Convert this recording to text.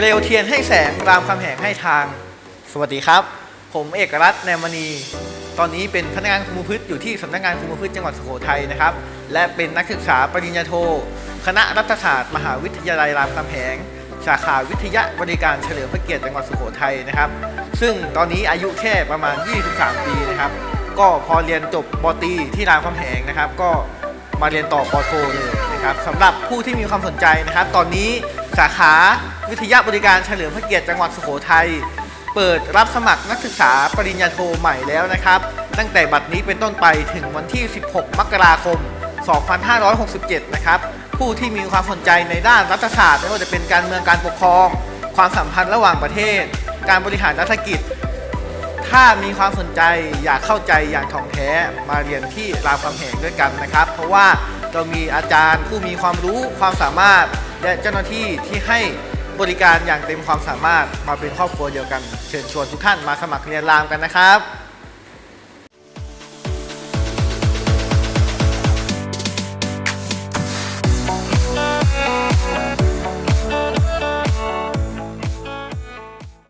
เปลวเทียนให้แสงรามคำแหงให้ทาง สวัสดีครับ ผมเอกรัตน์แนมณี ตอนนี้เป็นพนักงานคุมพฤติอยู่ที่สำนักงานคุมพฤติจังหวัดสุโขทัยนะครับ และเป็นนักศึกษาปริญญาโท คณะรัฐศาสตร์ มหาวิทยาลัยรามคำแหง สาขาวิทยาบริการเฉลิมพระเกียรติจังหวัดสุโขทัยนะครับ ซึ่งตอนนี้อายุแค่ประมาณ 23 ปีนะครับ ก็พอเรียนจบปตรีที่รามคำแหงนะครับ ก็มาเรียนต่อปโทเลยนะครับสำหรับผู้ที่มีความสนใจนะครับ ตอนนี้ สาขาวิทยาบริการเฉลิมพระเกียรติจังหวัดสุโขทัยเปิดรับสมัครนักศึกษาปริญญาโทใหม่แล้วนะครับ ตั้งแต่บัดนี้เป็นต้นไปถึงวันที่ 16 มกราคม 2567 นะครับ ผู้ที่มีความสนใจในด้านรัฐศาสตร์ไม่ว่าจะเป็นการเมืองการปกครอง ความสัมพันธ์ระหว่างประเทศ การบริหารรัฐกิจ ถ้ามีความสนใจอยากเข้าใจอย่างท่องแท้มาเรียนที่รามคำแหงด้วยกันนะครับ เพราะว่าเรามีอาจารย์ผู้มีความรู้ความสามารถ และเจ้าหน้าที่ที่ให้บริการอย่างเต็มความสามารถมาเป็นครอบครัวเดียวกัน เชิญชวนทุกท่านมาสมัครเรียนรามกันนะครับ